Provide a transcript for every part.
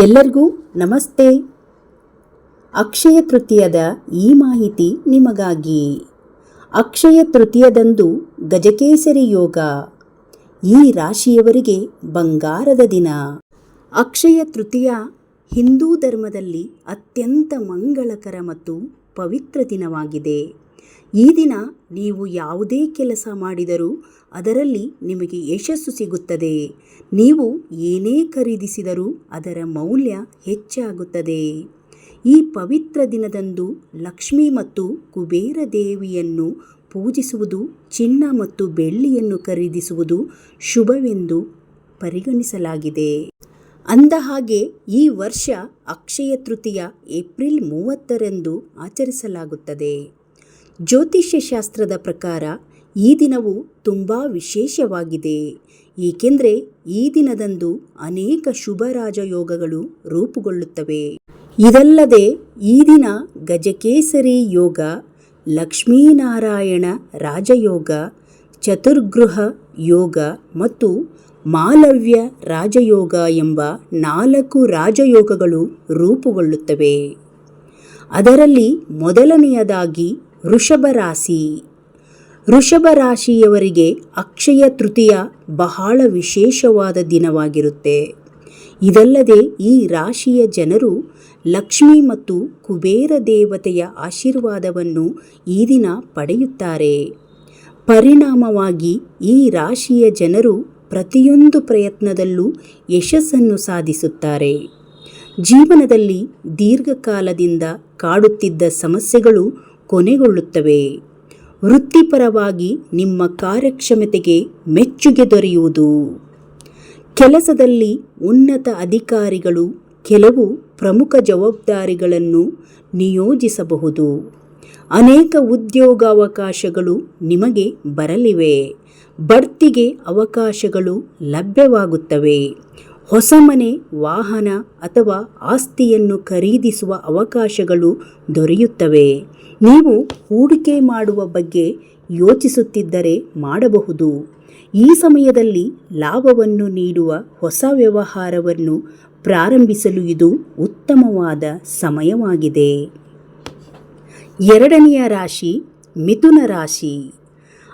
ಎಲ್ಲರಿಗೂ ನಮಸ್ತೆ. ಅಕ್ಷಯ ತೃತೀಯದ ಈ ಮಾಹಿತಿ ನಿಮಗಾಗಿ. ಅಕ್ಷಯ ತೃತೀಯದಂದು ಗಜಕೇಸರಿ ಯೋಗ, ಈ ರಾಶಿಯವರಿಗೆ ಬಂಗಾರದ ದಿನ. ಅಕ್ಷಯ ತೃತೀಯ ಹಿಂದೂ ಧರ್ಮದಲ್ಲಿ ಅತ್ಯಂತ ಮಂಗಳಕರ ಮತ್ತು ಪವಿತ್ರ ದಿನವಾಗಿದೆ. ಈ ದಿನ ನೀವು ಯಾವುದೇ ಕೆಲಸ ಮಾಡಿದರೂ ಅದರಲ್ಲಿ ನಿಮಗೆ ಯಶಸ್ಸು ಸಿಗುತ್ತದೆ. ನೀವು ಏನೇ ಖರೀದಿಸಿದರೂ ಅದರ ಮೌಲ್ಯ ಹೆಚ್ಚಾಗುತ್ತದೆ. ಈ ಪವಿತ್ರ ದಿನದಂದು ಲಕ್ಷ್ಮಿ ಮತ್ತು ಕುಬೇರ ದೇವಿಯನ್ನು ಪೂಜಿಸುವುದು, ಚಿನ್ನ ಮತ್ತು ಬೆಳ್ಳಿಯನ್ನು ಖರೀದಿಸುವುದು ಶುಭವೆಂದು ಪರಿಗಣಿಸಲಾಗಿದೆ. ಅಂದಹಾಗೆ ಈ ವರ್ಷ ಅಕ್ಷಯ ತೃತೀಯ ಏಪ್ರಿಲ್ ಮೂವತ್ತರಂದು ಆಚರಿಸಲಾಗುತ್ತದೆ. ಜ್ಯೋತಿಷ್ಯ ಶಾಸ್ತ್ರದ ಪ್ರಕಾರ ಈ ದಿನವು ತುಂಬ ವಿಶೇಷವಾಗಿದೆ. ಏಕೆಂದರೆ ಈ ದಿನದಂದು ಅನೇಕ ಶುಭ ರಾಜಯೋಗಗಳು ರೂಪುಗೊಳ್ಳುತ್ತವೆ. ಇದಲ್ಲದೆ ಈ ದಿನ ಗಜಕೇಸರಿ ಯೋಗ, ಲಕ್ಷ್ಮೀನಾರಾಯಣ ರಾಜಯೋಗ, ಚತುರ್ಗೃಹ ಯೋಗ ಮತ್ತು ಮಾಲವ್ಯ ರಾಜಯೋಗ ಎಂಬ ನಾಲ್ಕು ರಾಜಯೋಗಗಳು ರೂಪುಗೊಳ್ಳುತ್ತವೆ. ಅದರಲ್ಲಿ ಮೊದಲನೆಯದಾಗಿ ವೃಷಭ ರಾಶಿ. ವೃಷಭ ರಾಶಿಯವರಿಗೆ ಅಕ್ಷಯ ತೃತೀಯ ಬಹಳ ವಿಶೇಷವಾದ ದಿನವಾಗಿರುತ್ತೆ. ಇದಲ್ಲದೆ ಈ ರಾಶಿಯ ಜನರು ಲಕ್ಷ್ಮಿ ಮತ್ತು ಕುಬೇರ ದೇವತೆಯ ಆಶೀರ್ವಾದವನ್ನು ಈ ದಿನ ಪಡೆಯುತ್ತಾರೆ. ಪರಿಣಾಮವಾಗಿ ಈ ರಾಶಿಯ ಜನರು ಪ್ರತಿಯೊಂದು ಪ್ರಯತ್ನದಲ್ಲೂ ಯಶಸ್ಸನ್ನು ಸಾಧಿಸುತ್ತಾರೆ. ಜೀವನದಲ್ಲಿ ದೀರ್ಘಕಾಲದಿಂದ ಕಾಡುತ್ತಿದ್ದ ಸಮಸ್ಯೆಗಳು ಕೊನೆಗೊಳ್ಳುತ್ತವೆ. ವೃತ್ತಿಪರವಾಗಿ ನಿಮ್ಮ ಕಾರ್ಯಕ್ಷಮತೆಗೆ ಮೆಚ್ಚುಗೆ ದೊರೆಯುವುದು. ಕೆಲಸದಲ್ಲಿ ಉನ್ನತ ಅಧಿಕಾರಿಗಳು ಕೆಲವು ಪ್ರಮುಖ ಜವಾಬ್ದಾರಿಗಳನ್ನು ನಿಯೋಜಿಸಬಹುದು. ಅನೇಕ ಉದ್ಯೋಗಾವಕಾಶಗಳು ನಿಮಗೆ ಬರಲಿವೆ. ಬಡ್ತಿಗೆ ಅವಕಾಶಗಳು ಲಭ್ಯವಾಗುತ್ತವೆ. ಹೊಸ ಮನೆ, ವಾಹನ ಅಥವಾ ಆಸ್ತಿಯನ್ನು ಖರೀದಿಸುವ ಅವಕಾಶಗಳು ದೊರೆಯುತ್ತವೆ. ನೀವು ಹೂಡಿಕೆ ಮಾಡುವ ಬಗ್ಗೆ ಯೋಚಿಸುತ್ತಿದ್ದರೆ ಮಾಡಬಹುದು. ಈ ಸಮಯದಲ್ಲಿ ಲಾಭವನ್ನು ನೀಡುವ ಹೊಸ ವ್ಯವಹಾರವನ್ನು ಪ್ರಾರಂಭಿಸಲು ಇದು ಉತ್ತಮವಾದ ಸಮಯವಾಗಿದೆ. ಎರಡನೆಯ ರಾಶಿ, ಮಿಥುನ ರಾಶಿ.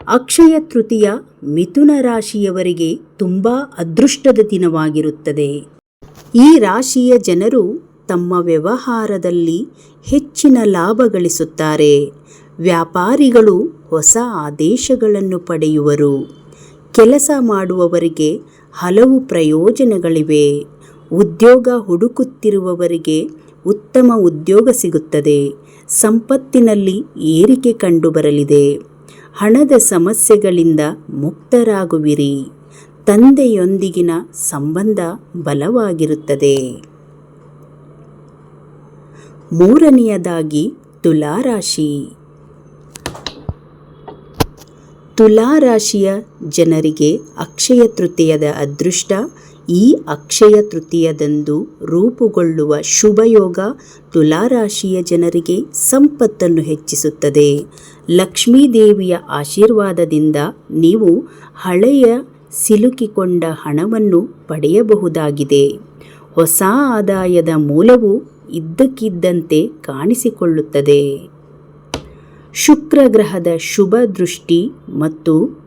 ಅಕ್ಷಯ ತೃತೀಯ ಮಿಥುನ ರಾಶಿಯವರಿಗೆ ತುಂಬ ಅದೃಷ್ಟದ ದಿನವಾಗಿರುತ್ತದೆ. ಈ ರಾಶಿಯ ಜನರು ತಮ್ಮ ವ್ಯವಹಾರದಲ್ಲಿ ಹೆಚ್ಚಿನ ಲಾಭ ಗಳಿಸುತ್ತಾರೆ. ವ್ಯಾಪಾರಿಗಳು ಹೊಸ ಆದೇಶಗಳನ್ನು ಪಡೆಯುವರು. ಕೆಲಸ ಮಾಡುವವರಿಗೆ ಹಲವು ಪ್ರಯೋಜನಗಳಿವೆ. ಉದ್ಯೋಗ ಹುಡುಕುತ್ತಿರುವವರಿಗೆ ಉತ್ತಮ ಉದ್ಯೋಗ ಸಿಗುತ್ತದೆ. ಸಂಪತ್ತಿನಲ್ಲಿ ಏರಿಕೆ ಕಂಡುಬರಲಿದೆ. ಹಣದ ಸಮಸ್ಯೆಗಳಿಂದ ಮುಕ್ತರಾಗುವಿರಿ. ತಂದೆಯೊಂದಿಗಿನ ಸಂಬಂಧ ಬಲವಾಗಿರುತ್ತದೆ. ಮೂರನೆಯದಾಗಿ ತುಲಾರಾಶಿ. ತುಲಾರಾಶಿಯ ಜನರಿಗೆ ಅಕ್ಷಯ ತೃತೀಯದ ಅದೃಷ್ಟ ಈ ಅಕ್ಷಯ ತೃತೀಯದಂದು ರೂಪುಗೊಳ್ಳುವ ಶುಭಯೋಗ ತುಲಾರಾಶಿಯ ಜನರಿಗೆ ಸಂಪತ್ತನ್ನು ಹೆಚ್ಚಿಸುತ್ತದೆ. ಲಕ್ಷ್ಮೀದೇವಿಯ ಆಶೀರ್ವಾದದಿಂದ ನೀವು ಹಳೆಯ ಸಿಲುಕಿಕೊಂಡ ಹಣವನ್ನು ಪಡೆಯಬಹುದಾಗಿದೆ. ಹೊಸ ಆದಾಯದ ಮೂಲವು ಇದ್ದಕ್ಕಿದ್ದಂತೆ ಕಾಣಿಸಿಕೊಳ್ಳುತ್ತದೆ. ಶುಕ್ರ ಗ್ರಹದ ಶುಭ ದೃಷ್ಟಿ ಮತ್ತು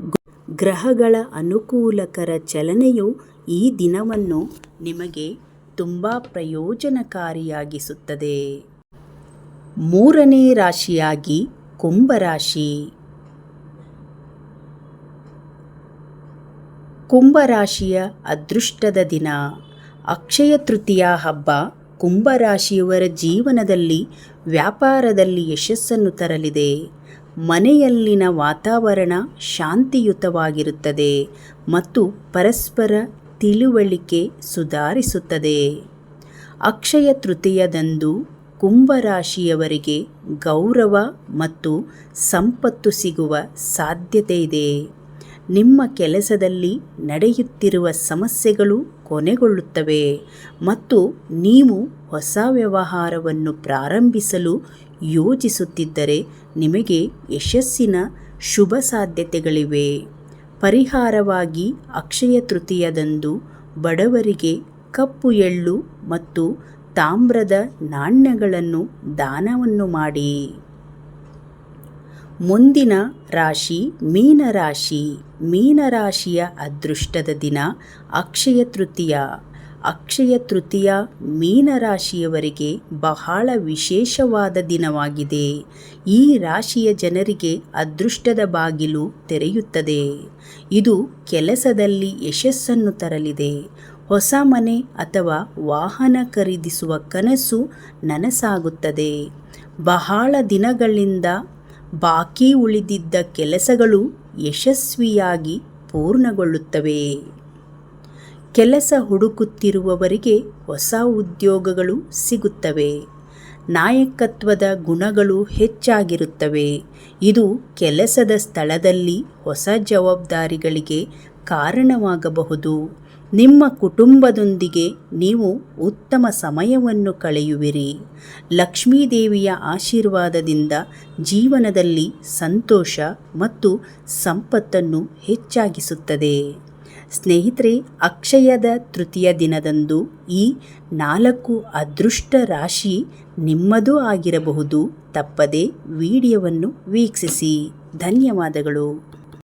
ಗ್ರಹಗಳ ಅನುಕೂಲಕರ ಚಲನೆಯು ಈ ದಿನವನ್ನು ನಿಮಗೆ ತುಂಬ ಪ್ರಯೋಜನಕಾರಿಯಾಗಿಸುತ್ತದೆ. ಮೂರನೇ ರಾಶಿಯಾಗಿ ಕುಂಭರಾಶಿ ಕುಂಭರಾಶಿಯ ಅದೃಷ್ಟದ ದಿನ. ಅಕ್ಷಯ ತೃತೀಯ ಹಬ್ಬ ಕುಂಭರಾಶಿಯವರ ಜೀವನದಲ್ಲಿ ವ್ಯಾಪಾರದಲ್ಲಿ ಯಶಸ್ಸನ್ನು ತರಲಿದೆ. ಮನೆಯಲ್ಲಿನ ವಾತಾವರಣ ಶಾಂತಿಯುತವಾಗಿರುತ್ತದೆ ಮತ್ತು ಪರಸ್ಪರ ತಿಳುವಳಿಕೆ ಸುಧಾರಿಸುತ್ತದೆ. ಅಕ್ಷಯ ತೃತೀಯದಂದು ಕುಂಭರಾಶಿಯವರಿಗೆ ಗೌರವ ಮತ್ತು ಸಂಪತ್ತು ಸಿಗುವ ಸಾಧ್ಯತೆ ಇದೆ. ನಿಮ್ಮ ಕೆಲಸದಲ್ಲಿ ನಡೆಯುತ್ತಿರುವ ಸಮಸ್ಯೆಗಳು ಕೊನೆಗೊಳ್ಳುತ್ತವೆ ಮತ್ತು ನೀವು ಹೊಸ ವ್ಯವಹಾರವನ್ನು ಪ್ರಾರಂಭಿಸಲು ಯೋಜಿಸುತ್ತಿದ್ದರೆ ನಿಮಗೆ ಯಶಸ್ಸಿನ ಶುಭ ಸಾಧ್ಯತೆಗಳಿವೆ. ಪರಿಹಾರವಾಗಿ ಅಕ್ಷಯ ತೃತೀಯದಂದು ಬಡವರಿಗೆ ಕಪ್ಪು ಎಳ್ಳು ಮತ್ತು ತಾಮ್ರದ ನಾಣ್ಯಗಳನ್ನು ದಾನವನ್ನು ಮಾಡಿ. ಮುಂದಿನ ರಾಶಿ ಮೀನರಾಶಿ. ಮೀನರಾಶಿಯ ಅದೃಷ್ಟದ ದಿನ ಅಕ್ಷಯ ತೃತೀಯ. ಅಕ್ಷಯ ತೃತೀಯ ಮೀನರಾಶಿಯವರಿಗೆ ಬಹಳ ವಿಶೇಷವಾದ ದಿನವಾಗಿದೆ. ಈ ರಾಶಿಯ ಜನರಿಗೆ ಅದೃಷ್ಟದ ಬಾಗಿಲು ತೆರೆಯುತ್ತದೆ. ಇದು ಕೆಲಸದಲ್ಲಿ ಯಶಸ್ಸನ್ನು ತರಲಿದೆ. ಹೊಸ ಮನೆ ಅಥವಾ ವಾಹನ ಖರೀದಿಸುವ ಕನಸು ನನಸಾಗುತ್ತದೆ. ಬಹಳ ದಿನಗಳಿಂದ ಬಾಕಿ ಉಳಿದಿದ್ದ ಕೆಲಸಗಳು ಯಶಸ್ವಿಯಾಗಿ ಪೂರ್ಣಗೊಳ್ಳುತ್ತವೆ. ಕೆಲಸ ಹುಡುಕುತ್ತಿರುವವರಿಗೆ ಹೊಸ ಉದ್ಯೋಗಗಳು ಸಿಗುತ್ತವೆ. ನಾಯಕತ್ವದ ಗುಣಗಳು ಹೆಚ್ಚಾಗಿರುತ್ತವೆ. ಇದು ಕೆಲಸದ ಸ್ಥಳದಲ್ಲಿ ಹೊಸ ಜವಾಬ್ದಾರಿಗಳಿಗೆ ಕಾರಣವಾಗಬಹುದು. ನಿಮ್ಮ ಕುಟುಂಬದೊಂದಿಗೆ ನೀವು ಉತ್ತಮ ಸಮಯವನ್ನು ಕಳೆಯುವಿರಿ. ಲಕ್ಷ್ಮೀದೇವಿಯ ಆಶೀರ್ವಾದದಿಂದ ಜೀವನದಲ್ಲಿ ಸಂತೋಷ ಮತ್ತು ಸಂಪತ್ತನ್ನು ಹೆಚ್ಚಾಗಿಸುತ್ತದೆ. ಸ್ನೇಹಿತರೆ, ಅಕ್ಷಯದ ತೃತೀಯ ದಿನದಂದು ಈ ನಾಲ್ಕು ಅದೃಷ್ಟ ರಾಶಿ ನಿಮ್ಮದೂ ಆಗಿರಬಹುದು. ತಪ್ಪದೆ ವಿಡಿಯೋವನ್ನು ವೀಕ್ಷಿಸಿ. ಧನ್ಯವಾದಗಳು.